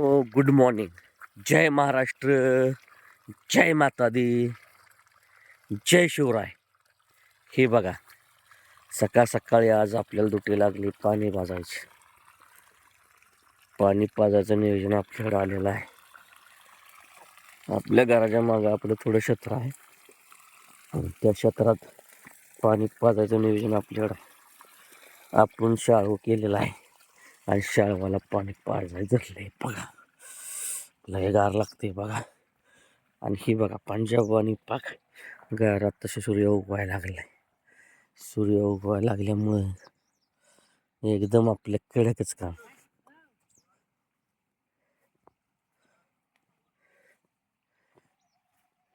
ओ good morning जय महाराष्ट्र. जय माता दी. जय शिवराय. हे बघा सकाळ सकाळी आज आपल्याला दुटी लागली पाणी पाजायचे. पाणी पाजायचं नियोजन आपल्याकडे आलेलं आहे. आपल्या घराच्या मागं आपलं थोडं क्षेत्र आहे. त्या क्षेत्रात पाणी पाजायचं नियोजन आपल्याकडं आपण शाळू केलेलं आहे. आणि शाळवाला पाणी पाजायचं धरलंय बघा. लय गार लागते बघा. आणि ही बघा पंजाब आणि पाक गारात तसे सूर्य उगवायला लागलाय सूर्य उगवायला लागल्यामुळं एकदम आपल्या कडकच काम.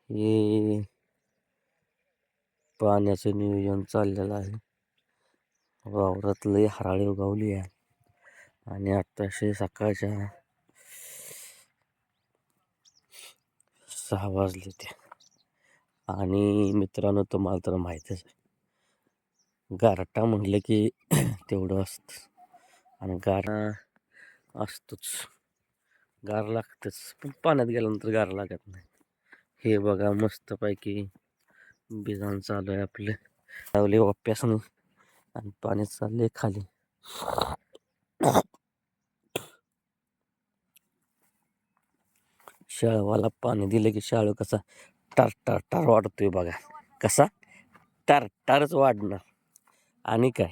हे पाण्याचं नियोजन चाललेलं आहे. वावरात लय हराळी उगवली आहे. आणि आत्ताशे सकाळच्या सहा वाजले ते. आणि मित्रांनो तुम्हाला तर माहीतच आहे. गारटा म्हटलं की तेवढं असतं आणि गार असतोच. गार लागतंच. पण पाण्यात गेल्यानंतर गार लागत नाही. हे बघा मस्तपैकी बिजान चालू आहे आपले. लावले वाप्यासनं आणि पाणी चालले खाली. शाळवाला पाणी दिलं की शाळू कसा टार टार टार वाढतोय बघा. कसा? टार टारच वाढणार. आणि काय?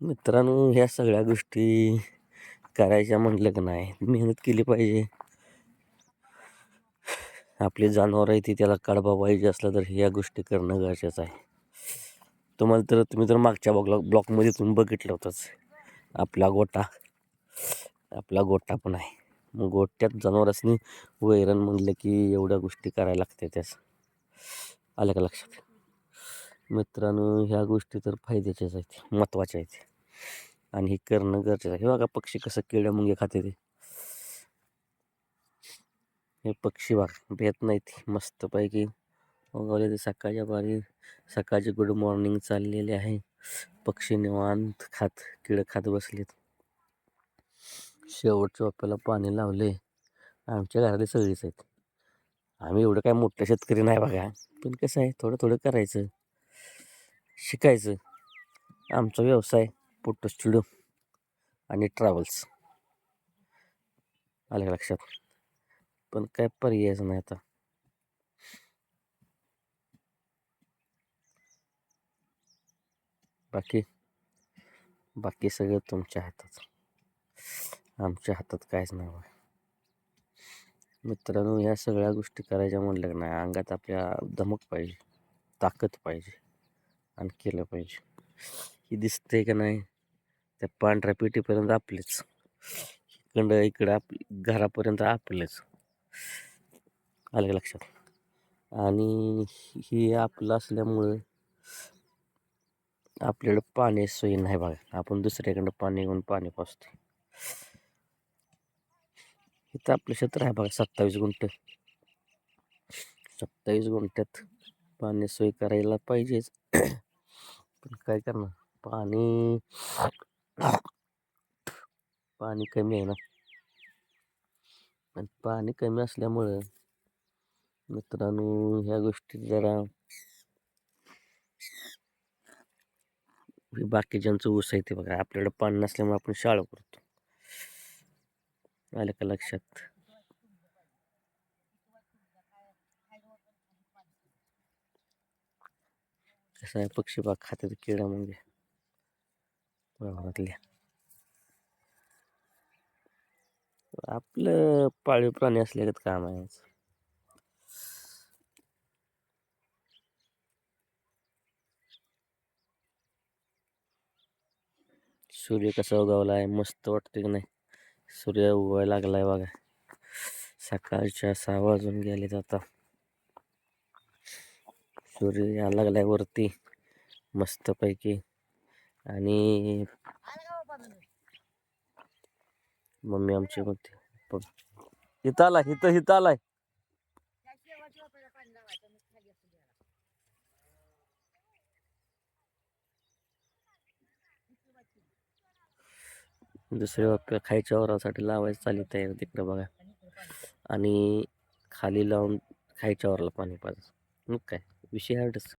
मित्रांनो ह्या सगळ्या गोष्टी करायच्या म्हटलं की नाही मेहनत केली पाहिजे. आपली जनावर आहे ती त्याला कडबा पाहिजे असलं तर ह्या गोष्टी करणं गरजेचं आहे. तुम्हाला तर तुम्ही तर मागच्या ब्लॉक ब्लॉकमध्ये तुम्ही बघितलं होतंच. आपला गोटा आपला गोटा पण आहे. मग गोट्यात जनावरांनी वैरण म्हणलं की एवढ्या गोष्टी करायला लागते त्याच आलं का लक्षात? मित्रांनो ह्या गोष्टी तर फायद्याच्याच आहेत महत्त्वाच्या आहेत. आणि हे करणं गरजेचं आहे. हे बघा पक्षी कसं केळ्या मुंगे खाते ते. हे पक्षी बघा भेट नाहीत. मस्तपैकी उगवले ते सकाळच्या बारी सकाळचे गुड मॉर्निंग चाललेले आहे. पक्षी निवांत खात किडं खात बसलेत. शेवटच्या वाप्याला पाणी लावले. आमच्या घरातले सगळीच आहेत. आम्ही एवढं काय मोठं शेतकरी नाही बघा. पण कसं आहे थोडं थोडं करायचं. शिकायचं. आमचा व्यवसाय फोटो स्टुडिओ आणि ट्रॅव्हल्स. आलं लक्षात? पण काय पर्यायच नाही आता. बाकी बाकी सगळं तुमच्या हातात. आमच्या हातात काहीच नाही मित्रांनो ह्या सगळ्या गोष्टी करायच्या म्हणलं की नाही अंगात आपल्या धमक पाहिजे ताकद पाहिजे आणि केलं पाहिजे. ही दिसते का नाही त्या पांढऱ्या पेटीपर्यंत आपलेच. इकडं इकडं आप घरापर्यंत आपलेच. आलं लक्षात? आणि ही आपलं असल्यामुळं आपल्याकडं पाणी सोयी नाही बघा. आपण दुसऱ्याकडं पाणी घेऊन पाणी पोचतो इथं आपलं क्षेत्र आहे बघा सत्तावीस गुंठ. सत्तावीस गुंठ्यात पाणी सोय करायला पाहिजेच. पण काय करणार? पाणी पाणी कमी आहे ना. आणि पाणी कमी असल्यामुळं मित्रांनो ह्या गोष्टी जरा हे बाकीच्यांचं ऊस आहे ते बघा. आपल्याकडे पाणी नसल्यामुळे आपण शाळा करतो. आलं का लक्षात? कसं आहे पक्षी बाग खात्यात किडा म्हणजे वावरातल्या. आपलं पाळीव प्राणी असल्यागत काम आहे सूर्य कसा उगवला आहे मस्त वाटतं की नाही? सूर्य उगवायला लागलाय बघा. सकाळच्या सहा वाजून गेले आता. सूर्य यायला लागलाय वरती मस्तपैकी. आणि मम्मी आमची म्हणते "बघ, इथं आलाय इथं इथं आलाय. दुसरे वाक्य खायच्या वरासाठी लावायचं चालू तयार तिकडं बघा. आणि खाली लावून खायच्या वराला पाणी पाजायचं मग काय? विषय हार्डच